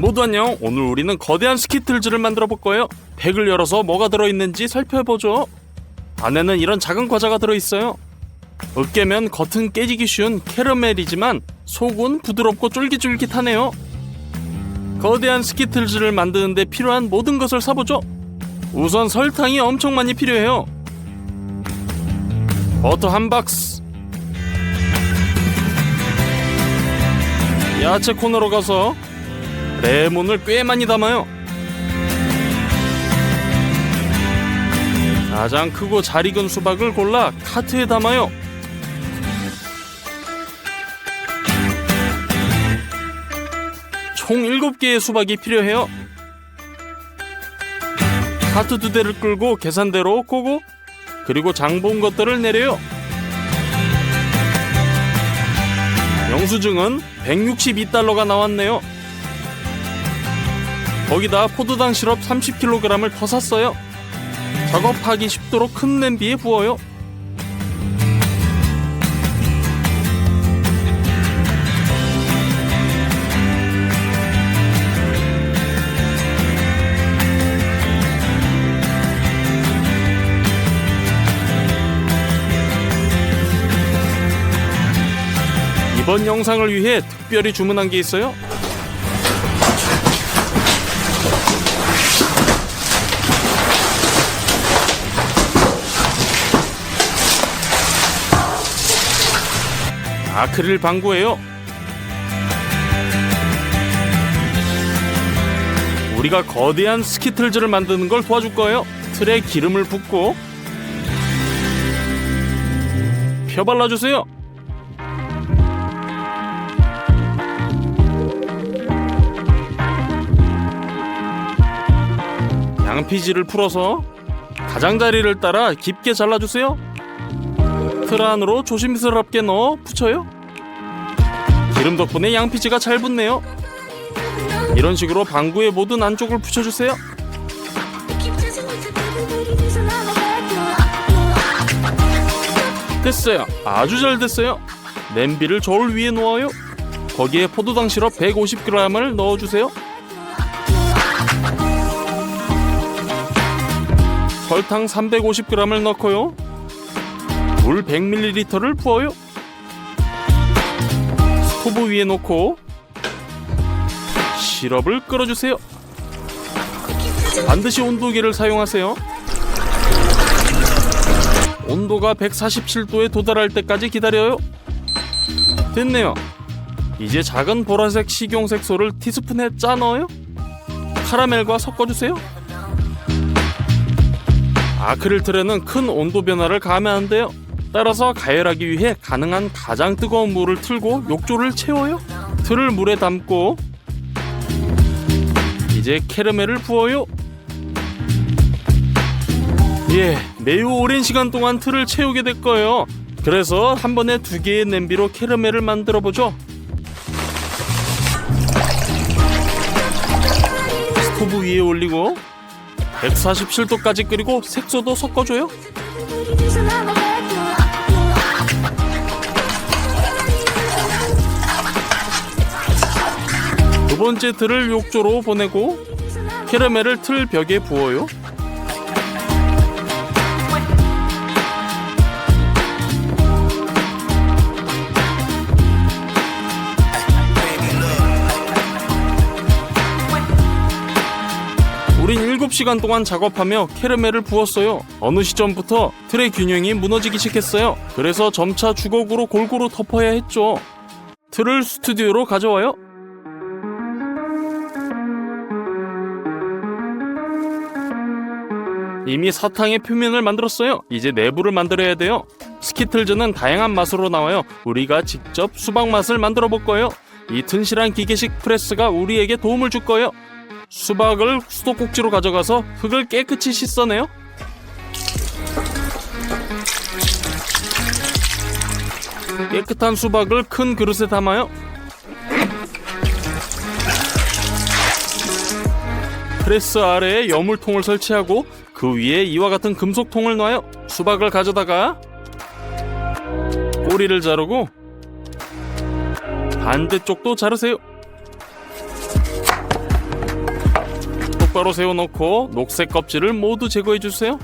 모두 안녕. 오늘 우리는 거대한 스키틀즈를 만들어 볼 거예요. 팩을 열어서 뭐가 들어있는지 살펴보죠. 안에는 이런 작은 과자가 들어있어요. 으깨면 겉은 깨지기 쉬운 캐러멜이지만 속은 부드럽고 쫄깃쫄깃하네요. 거대한 스키틀즈를 만드는데 필요한 모든 것을 사보죠. 우선 설탕이 엄청 많이 필요해요. 버터 한 박스. 야채 코너로 가서 레몬을 꽤 많이 담아요. 가장 크고 잘 익은 수박을 골라 카트에 담아요. 총 7개의 수박이 필요해요. 카트 두 대를 끌고 계산대로 꼬고 그리고 장 본 것들을 내려요. 영수증은 162달러가 나왔네요. 거기다 포도당 시럽 30kg을 더 샀어요. 작업하기 쉽도록 큰 냄비에 부어요. 이번 영상을 위해 특별히 주문한 게 있어요. 아크릴 방구예요. 우리가 거대한 스키틀즈를 만드는 걸 도와줄 거예요. 틀에 기름을 붓고 펴 발라 주세요. 양피지를 풀어서 가장자리를 따라 깊게 잘라주세요. 틀 안으로 조심스럽게 넣어 붙여요. 기름 덕분에 양피지가 잘 붙네요. 이런 식으로 방구의 모든 안쪽을 붙여주세요. 됐어요. 아주 잘 됐어요. 냄비를 저울 위에 놓아요. 거기에 포도당 시럽 150g을 넣어주세요. 설탕 350g을 넣고요. 물 100ml를 부어요. 스토브 위에 놓고 시럽을 끓여주세요. 반드시 온도계를 사용하세요. 온도가 147도에 도달할 때까지 기다려요. 됐네요. 이제 작은 보라색 식용 색소를 티스푼에 짜 넣어요. 카라멜과 섞어주세요. 아크릴 틀에는 큰 온도 변화를 돼요. 따라서 가열하기 위해 가능한 가장 뜨거운 물을 틀고 욕조를 채워요. 틀을 물에 담고 이제 캐러멜을 부어요. 예, 매우 오랜 시간 동안 틀을 채우게 될 거예요. 그래서 한 번에 두 개의 냄비로 캐러멜을 만들어 보죠. 스토브 위에 올리고 147도까지 끓이고 색소도 섞어줘요. 두 번째 틀을 욕조로 보내고 캐러멜을 틀 벽에 부어요. 우린 7시간 동안 작업하며 캐러멜을 부었어요. 어느 시점부터 틀의 균형이 무너지기 시작했어요. 그래서 점차 주걱으로 골고루 덮어야 했죠. 틀을 스튜디오로 가져와요. 이미 사탕의 표면을 만들었어요. 이제 내부를 만들어야 돼요. 스키틀즈는 다양한 맛으로 나와요. 우리가 직접 수박 맛을 만들어 볼 거예요. 이 튼실한 기계식 프레스가 우리에게 도움을 줄 거예요. 수박을 수도꼭지로 가져가서 흙을 깨끗이 씻어내요. 깨끗한 수박을 큰 그릇에 담아요. 프레스 아래에 여물통을 설치하고 그 위에 이와 같은 금속통을 놔요. 수박을 가져다가 꼬리를 자르고 반대쪽도 자르세요. 똑바로 세워놓고 녹색 껍질을 모두 제거해 주세요.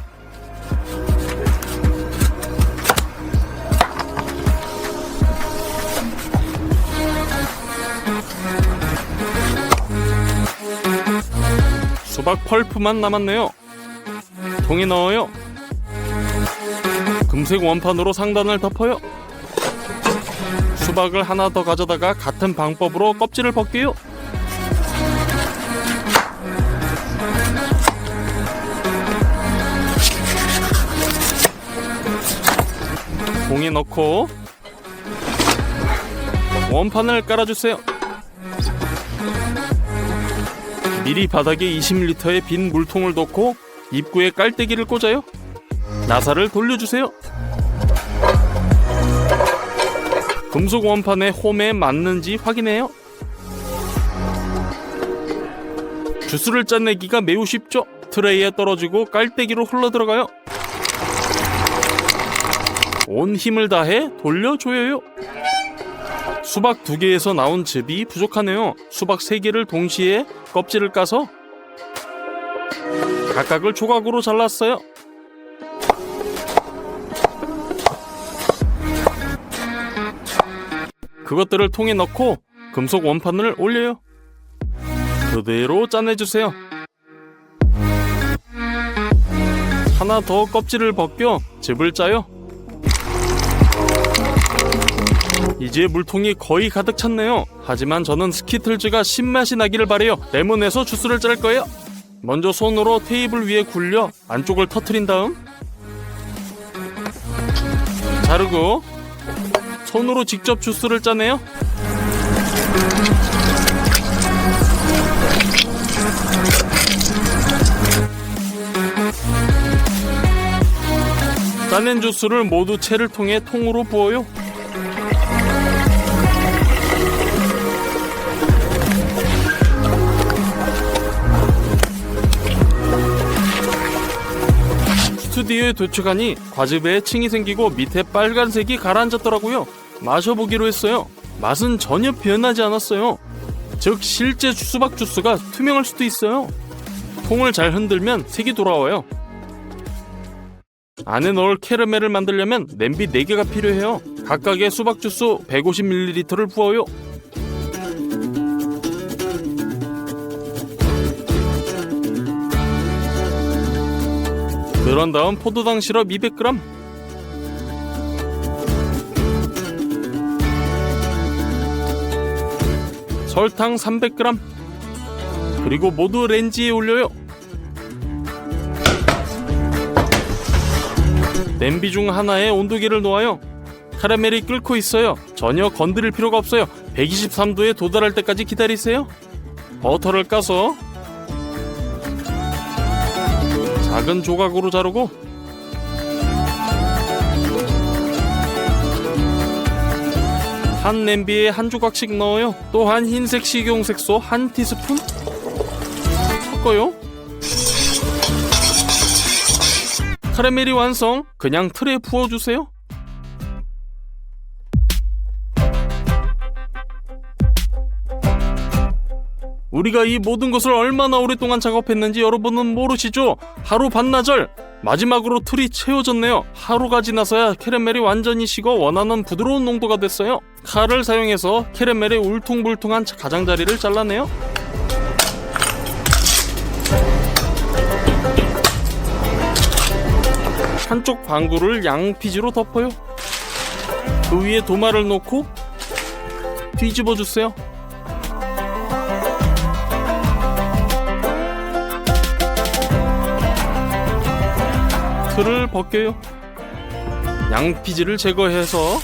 수박 펄프만 남았네요. 통에 넣어요. 금색 원판으로 상단을 덮어요. 수박을 하나 더 가져다가 같은 방법으로 껍질을 벗겨요. 공에 넣고 원판을 깔아주세요. 미리 바닥에 20리터의 빈 물통을 넣고 입구에 깔때기를 꽂아요. 나사를 돌려주세요. 금속 원판에 홈에 맞는지 확인해요. 주스를 짜내기가 매우 쉽죠. 트레이에 떨어지고 깔때기로 흘러 들어가요. 온 힘을 다해 돌려줘요. 수박 두 개에서 나온 즙이 부족하네요. 수박 세 개를 동시에 껍질을 까서 각각을 조각으로 잘랐어요. 그것들을 통에 넣고 금속 원판을 올려요. 그대로 짜내주세요. 하나 더 껍질을 벗겨 즙을 짜요. 이제 물통이 거의 가득 찼네요. 하지만 저는 스키틀즈가 신맛이 나기를 바래요. 레몬에서 주스를 짤 거예요. 먼저 손으로 테이블 위에 굴려 안쪽을 터트린 다음 자르고 손으로 직접 주스를 짜내요. 짜낸 주스를 모두 채를 통해 통으로 부어요. 스튜디오에 도착하니 과즙에 층이 생기고 밑에 빨간색이 가라앉았더라고요. 마셔보기로 했어요. 맛은 전혀 변하지 않았어요. 즉 실제 수박 주스가 투명할 수도 있어요. 통을 잘 흔들면 색이 돌아와요. 안에 넣을 캐러멜을 만들려면 냄비 4개가 필요해요. 각각의 수박 주스 150ml를 부어요. 그런 다음 포도당 시럽 200g 설탕 300g 그리고 모두 렌지에 올려요. 냄비 중 하나에 온도계를 놓아요. 카라멜이 끓고 있어요. 전혀 건드릴 필요가 없어요. 123도에 도달할 때까지 기다리세요. 버터를 까서 작은 조각으로 자르고 한 냄비에 한 조각씩 넣어요. 또한 흰색 식용 색소 한 티스푼 섞어요. 카라멜이 완성. 그냥 틀에 부어주세요. 우리가 이 모든 것을 얼마나 오랫동안 작업했는지 여러분은 모르시죠? 하루 반나절 마지막으로 틀이 채워졌네요. 하루가 지나서야 캐러멜이 완전히 식어 원하는 부드러운 농도가 됐어요. 칼을 사용해서 캐러멜의 울퉁불퉁한 가장자리를 잘라내요. 한쪽 방구를 양피지로 덮어요. 그 위에 도마를 놓고 뒤집어 주세요. 틀을 벗겨요. 양피지를 제거해서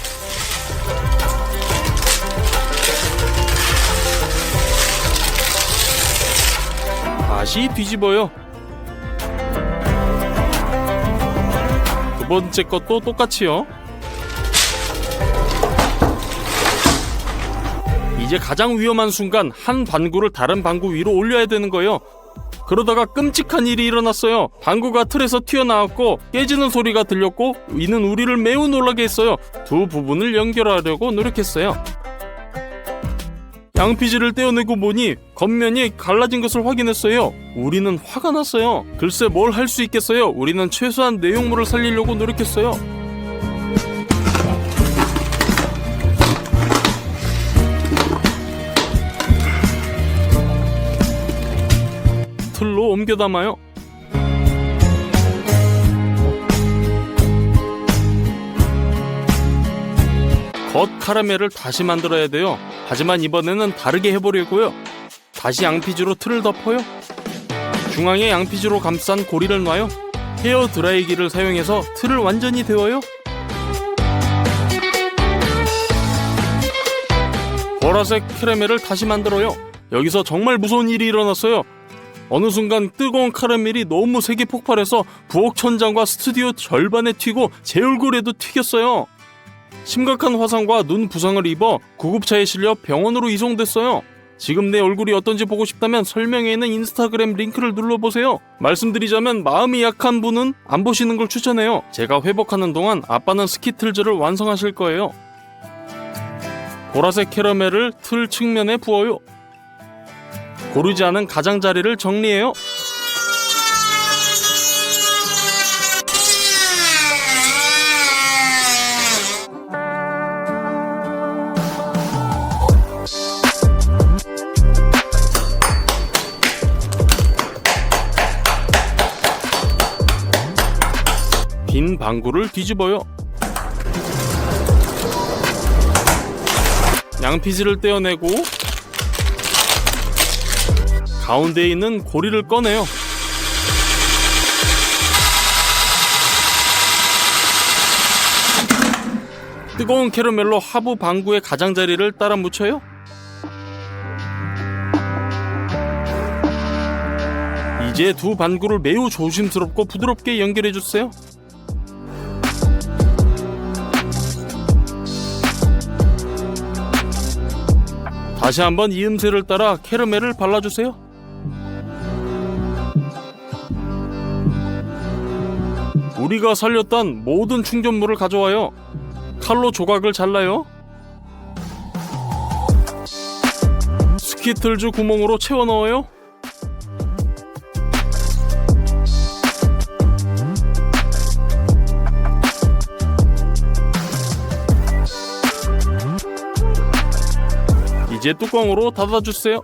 다시 뒤집어요. 두 번째 것도 똑같이요. 이제 가장 위험한 순간 한 방구를 다른 방구 위로 올려야 되는 거예요. 그러다가 끔찍한 일이 일어났어요. 방구가 틀에서 튀어나왔고 깨지는 소리가 들렸고 이는 우리를 매우 놀라게 했어요. 두 부분을 연결하려고 노력했어요. 양피지를 떼어내고 보니 겉면이 갈라진 것을 확인했어요. 우리는 화가 났어요. 글쎄 뭘 할 수 있겠어요. 우리는 최소한 내용물을 살리려고 노력했어요. 옮겨 담아요. 겉 카라멜을 다시 만들어야 돼요. 하지만 이번에는 다르게 해보려고요. 다시 양피지로 틀을 덮어요. 중앙에 양피지로 감싼 고리를 놔요. 헤어 드라이기를 사용해서 틀을 완전히 데워요. 보라색 캐러멜을 다시 만들어요. 여기서 정말 무서운 일이 일어났어요. 어느 순간 뜨거운 카라멜이 너무 세게 폭발해서 부엌 천장과 스튜디오 절반에 튀고 제 얼굴에도 튀겼어요. 심각한 화상과 눈 부상을 입어 구급차에 실려 병원으로 이송됐어요. 지금 내 얼굴이 어떤지 보고 싶다면 설명에 있는 인스타그램 링크를 눌러보세요. 말씀드리자면 마음이 약한 분은 안 보시는 걸 추천해요. 제가 회복하는 동안 아빠는 스키틀즈를 완성하실 거예요. 보라색 캐러멜을 틀 측면에 부어요. 고르지 않은 가장자리를 정리해요. 빈 방구를 뒤집어요. 양피지를 떼어내고 가운데에 있는 고리를 꺼내요. 뜨거운 캐러멜로 하부 방구의 가장자리를 따라 묻혀요. 이제 두 반구를 매우 조심스럽고 부드럽게 연결해 주세요. 다시 한번 이 음새를 따라 캐러멜을 발라주세요. 우리가 살렸던 모든 충전물을 가져와요. 칼로 조각을 잘라요. 스키틀즈 구멍으로 채워 넣어요. 이제 뚜껑으로 닫아주세요.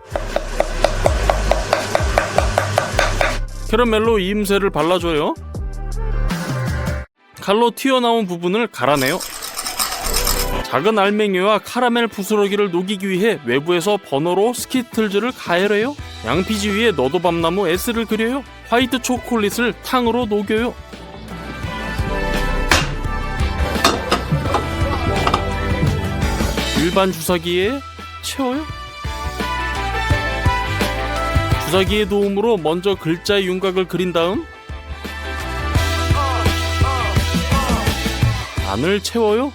캐러멜로 이음새를 발라줘요. 칼로 튀어나온 부분을 갈아내요. 작은 알맹이와 카라멜 부스러기를 녹이기 위해 외부에서 버너로 스키틀즈를 가열해요. 양피지 위에 너도밤나무 S를 그려요. 화이트 초콜릿을 탕으로 녹여요. 일반 주사기에 채워요. 주사기의 도움으로 먼저 글자의 윤곽을 그린 다음 안을 채워요.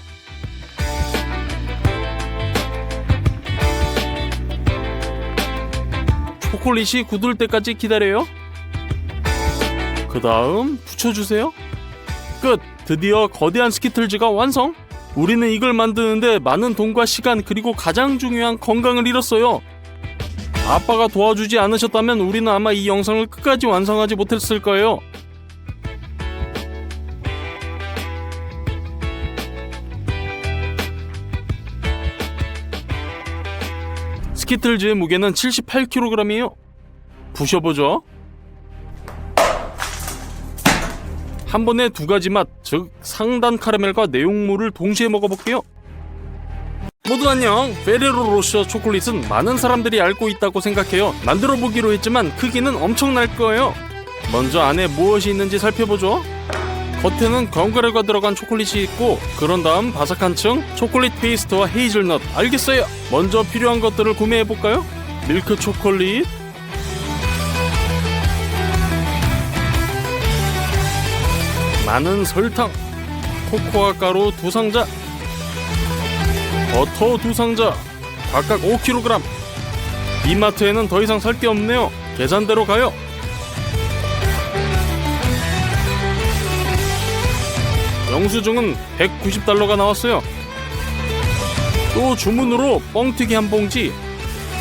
초콜릿이 굳을 때까지 기다려요. 그 다음 붙여주세요. 끝! 드디어 거대한 스키틀즈가 완성! 우리는 이걸 만드는데 많은 돈과 시간 그리고 가장 중요한 건강을 잃었어요. 아빠가 도와주지 않으셨다면 우리는 아마 이 영상을 끝까지 완성하지 못했을 거예요. 스키틀즈의 무게는 78kg이에요. 부셔보죠. 한 번에 두 가지 맛, 즉 상단 카라멜과 내용물을 동시에 먹어볼게요. 모두 안녕. 페레로 로셔 초콜릿은 많은 사람들이 알고 있다고 생각해요. 만들어 보기로 했지만 크기는 엄청날 거예요. 먼저 안에 무엇이 있는지 살펴보죠. 겉에는 견과류가 들어간 초콜릿이 있고 그런 다음 바삭한 층 초콜릿 페이스트와 헤이즐넛. 알겠어요. 먼저 필요한 것들을 구매해 볼까요? 밀크 초콜릿. 많은 설탕. 코코아 가루 두 상자. 버터 두 상자. 각각 5kg 이마트에는 더 이상 살 게 없네요. 계산대로 가요 영수증은 190달러가 나왔어요 또 주문으로 뻥튀기 한 봉지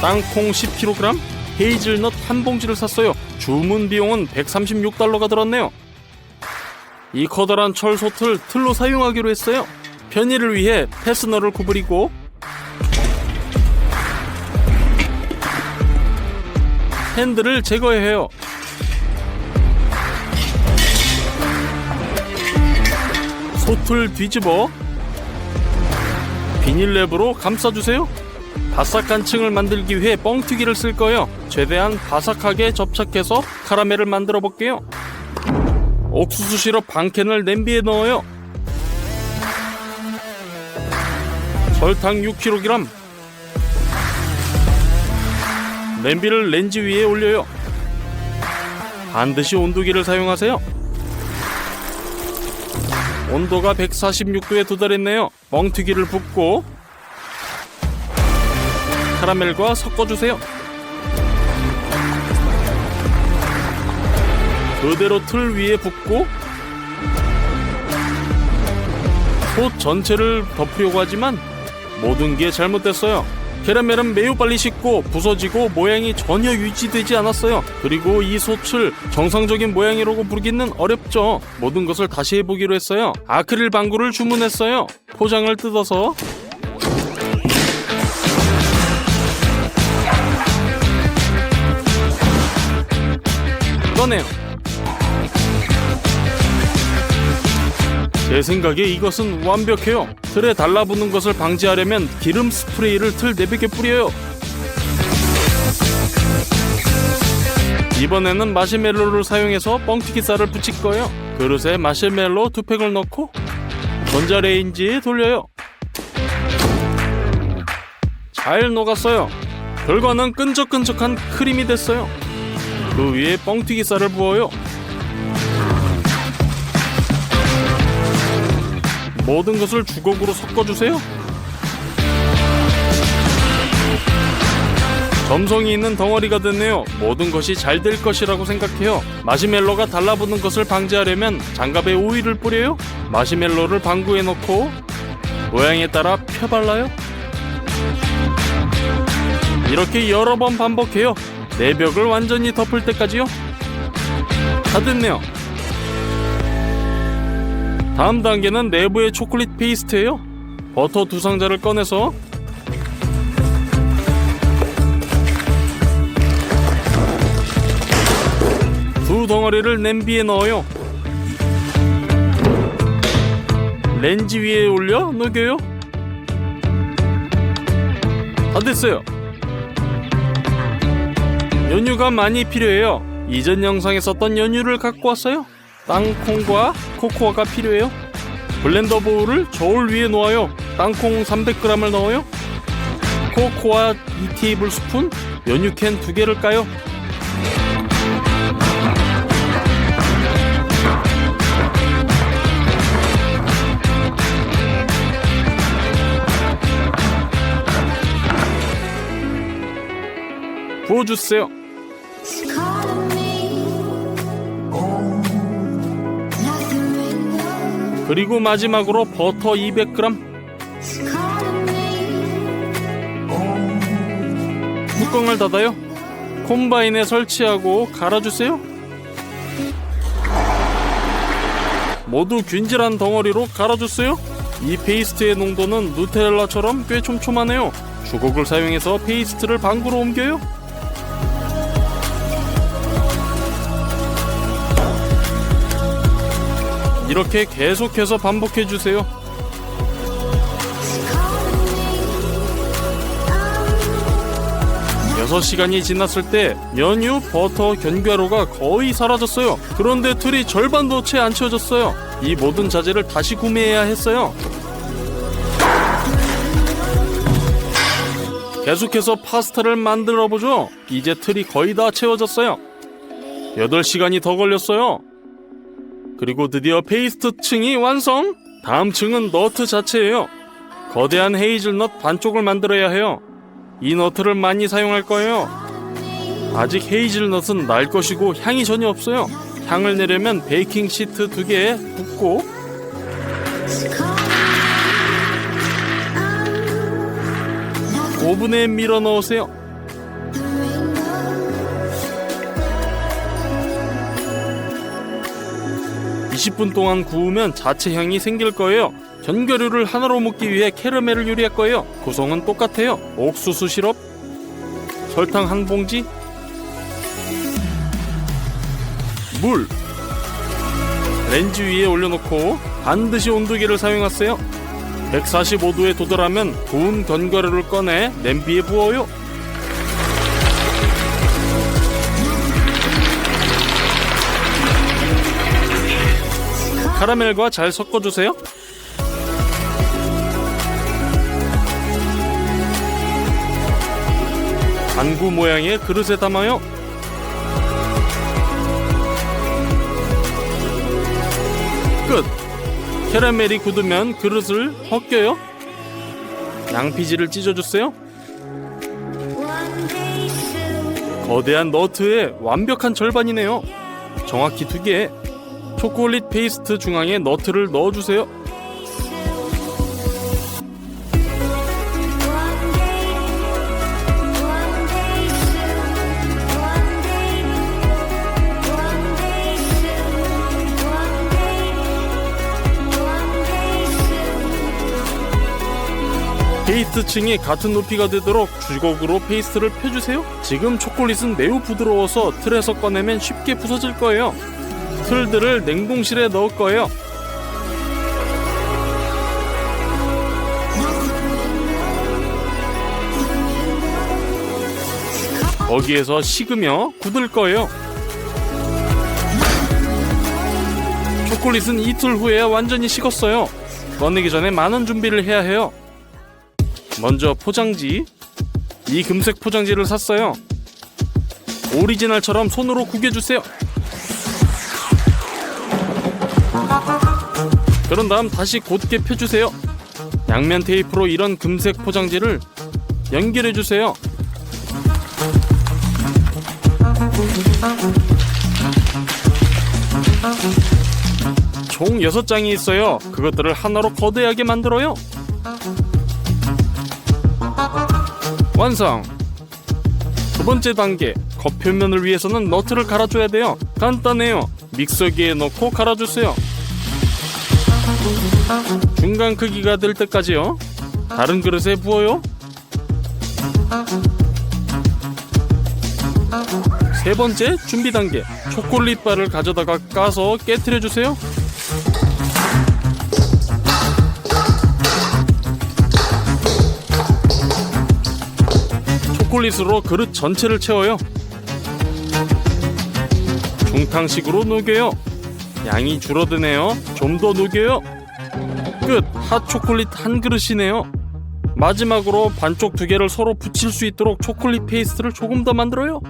땅콩 10kg, 헤이즐넛 한 봉지를 샀어요. 주문 비용은 136달러가 들었네요. 이 커다란 철 솥을 틀로 사용하기로 했어요. 편의를 위해 패스너를 구부리고 핸들을 제거해야 해요. 솥을 뒤집어 비닐랩으로 감싸주세요. 바삭한 층을 만들기 위해 뻥튀기를 쓸 거예요. 최대한 바삭하게 접착해서 카라멜을 만들어 볼게요. 옥수수 시럽 반 캔을 냄비에 넣어요. 설탕 6kg. 냄비를 렌즈 위에 올려요. 반드시 온도계를 사용하세요. 온도가 146도에 도달했네요. 뻥튀기를 붓고 카라멜과 섞어주세요. 그대로 틀 위에 붓고 솥 전체를 덮으려고 하지만 모든 게 잘못됐어요. 캐러멜은 매우 빨리 식고 부서지고 모양이 전혀 유지되지 않았어요. 그리고 이 솥을 정상적인 모양이라고 부르기는 어렵죠. 모든 것을 다시 해보기로 했어요. 아크릴 방구를 주문했어요. 포장을 뜯어서 꺼내요. 제 생각에 이것은 완벽해요. 틀에 달라붙는 것을 방지하려면 기름 스프레이를 틀 내벽에 뿌려요. 이번에는 마시멜로를 사용해서 뻥튀기 쌀을 붙일 거예요. 그릇에 마시멜로 두 팩을 넣고 전자레인지에 돌려요. 잘 녹았어요. 결과는 끈적끈적한 크림이 됐어요. 그 위에 뻥튀기 쌀을 부어요. 모든 것을 주걱으로 섞어주세요. 점성이 있는 덩어리가 됐네요. 모든 것이 잘 될 것이라고 생각해요. 마시멜로가 달라붙는 것을 방지하려면 장갑에 오일을 뿌려요. 마시멜로를 방구에 넣고 모양에 따라 펴발라요. 이렇게 여러 번 반복해요. 내벽을 완전히 덮을 때까지요. 다 됐네요. 다음 단계는 내부의 초콜릿 페이스트예요. 버터 두 상자를 꺼내서 두 덩어리를 냄비에 넣어요. 렌즈 위에 올려 녹여요. 다 됐어요. 연유가 많이 필요해요. 이전 영상에 썼던 연유를 갖고 왔어요. 땅콩과 코코아가 필요해요. 블렌더 보울을 저울 위에 놓아요. 땅콩 300g을 넣어요. 코코아 2테이블 스푼, 연유캔 2개를 까요. 부어주세요. 그리고 마지막으로 버터 200g, calling me. 뚜껑을 닫아요. 콤바인에 설치하고 갈아주세요. 모두 균질한 덩어리로 갈아주세요. 이 페이스트의 농도는 누텔라처럼 꽤 촘촘하네요. 주걱을 사용해서 페이스트를 방구로 옮겨요. 이렇게 계속해서 반복해 주세요. 여섯 시간이 지났을 때 연유, 버터, 견과류가 거의 사라졌어요. 그런데 틀이 절반도 채 안 채워졌어요. 이 모든 자재를 다시 구매해야 했어요. 계속해서 파스타를 만들어 보죠. 이제 틀이 거의 다 채워졌어요. 8시간이 더 걸렸어요. 그리고 드디어 페이스트 층이 완성! 다음 층은 너트 자체예요. 거대한 헤이즐넛 반쪽을 만들어야 해요. 이 너트를 많이 사용할 거예요. 아직 헤이즐넛은 날 것이고 향이 전혀 없어요. 향을 내려면 베이킹 시트 두 개에 붓고 오븐에 밀어 넣으세요. 20분 동안 구우면 자체 향이 생길 거예요. 견과류를 하나로 먹기 위해 캐러멜을 요리할 거예요. 구성은 똑같아요. 옥수수 시럽, 설탕 한 봉지, 물, 렌즈 위에 올려놓고 반드시 온도계를 사용하세요. 145도에 도달하면 구운 견과류를 꺼내 냄비에 부어요. 카라멜과 잘 섞어주세요. 안구 모양의 그릇에 담아요. 끝. 캐러멜이 굳으면 그릇을 벗겨요. 양피지를 찢어주세요. 거대한 너트의 완벽한 절반이네요. 정확히 두 개. 초콜릿 페이스트 중앙에 너트를 넣어주세요. 페이스트층이 같은 높이가 되도록 주걱으로 페이스트를 펴주세요. 지금 초콜릿은 매우 부드러워서 틀에서 꺼내면 쉽게 부서질 거예요. 틀들을 냉동실에 넣을 거예요. 거기에서 식으며 굳을 거예요. 초콜릿은 이틀 후에야 완전히 식었어요. 꺼내기 전에 많은 준비를 해야 해요. 먼저 포장지. 이 금색 포장지를 샀어요. 오리지널처럼 손으로 구겨주세요. 그런 다음 다시 곧게 펴주세요. 양면 테이프로 이런 금색 포장지를 연결해 주세요. 총 6장이 있어요. 그것들을 하나로 거대하게 만들어요. 완성! 두 번째 단계, 겉표면을 위해서는 너트를 갈아줘야 돼요. 간단해요. 믹서기에 넣고 갈아주세요. 중간 크기가 될 때까지요. 다른 그릇에 부어요. 세 번째 준비 단계, 초콜릿 바를 가져다가 까서 깨뜨려 주세요. 초콜릿으로 그릇 전체를 채워요. 중탕식으로 녹여요. 양이 줄어드네요. 좀 더 녹여요. 끝. 핫 초콜릿 한 그릇이네요. 마지막으로 반쪽 두 개를 서로 붙일 수 있도록 초콜릿 페이스트를 조금 더 만들어요.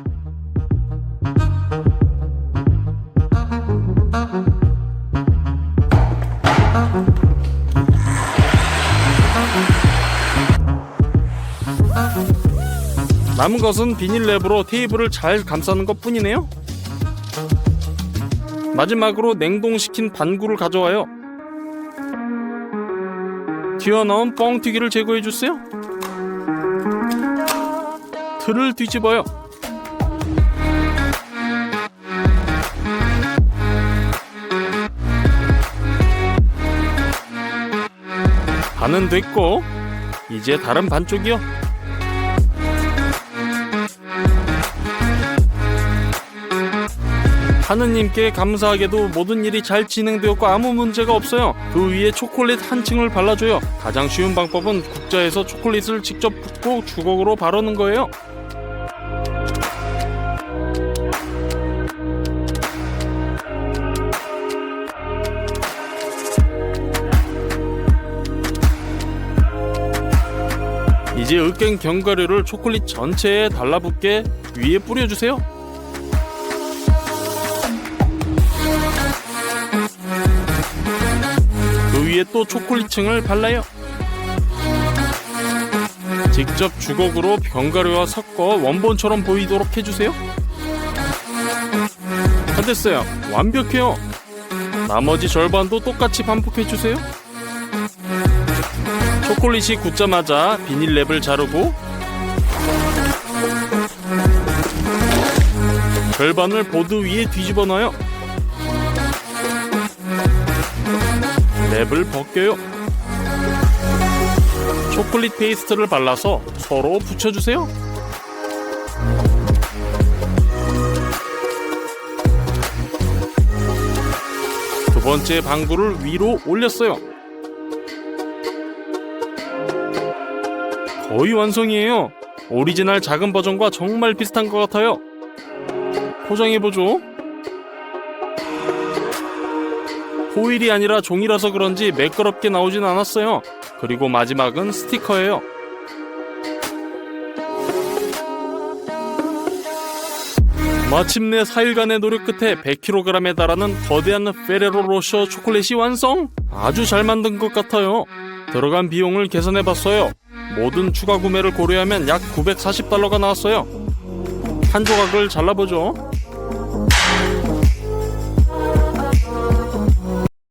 남은 것은 비닐랩으로 테이블을 잘 감싸는 것 뿐이네요. 마지막으로 냉동시킨 반구를 가져와요. 튀어나온 뻥튀기를 제거해 주세요. 틀을 뒤집어요. 반은 됐고 이제 다른 반쪽이요. 하느님께 감사하게도 모든 일이 잘 진행되었고 아무 문제가 없어요. 그 위에 초콜릿 한 층을 발라줘요. 가장 쉬운 방법은 국자에서 초콜릿을 직접 붓고 주걱으로 바르는 거예요. 이제 으깬 견과류를 초콜릿 전체에 달라붙게 위에 뿌려주세요. 위에 또 초콜릿층을 발라요. 직접 주걱으로 견과류와 섞어 원본처럼 보이도록 해주세요. 다 됐어요. 완벽해요. 나머지 절반도 똑같이 반복해주세요. 초콜릿이 굳자마자 비닐랩을 자르고 절반을 보드 위에 뒤집어 놔요. 랩을 벗겨요. 초콜릿 페이스트를 발라서 서로 붙여주세요. 두 번째 방구를 위로 올렸어요. 거의 완성이에요. 오리지널 작은 버전과 정말 비슷한 것 같아요. 포장해보죠. 호일이 아니라 종이라서 그런지 매끄럽게 나오진 않았어요. 그리고 마지막은 스티커예요. 마침내 4일간의 노력 끝에 100kg에 달하는 거대한 페레로 로셔 초콜릿이 완성! 아주 잘 만든 것 같아요. 들어간 비용을 계산해 봤어요. 모든 추가 구매를 고려하면 약 940달러가 나왔어요. 한 조각을 잘라보죠.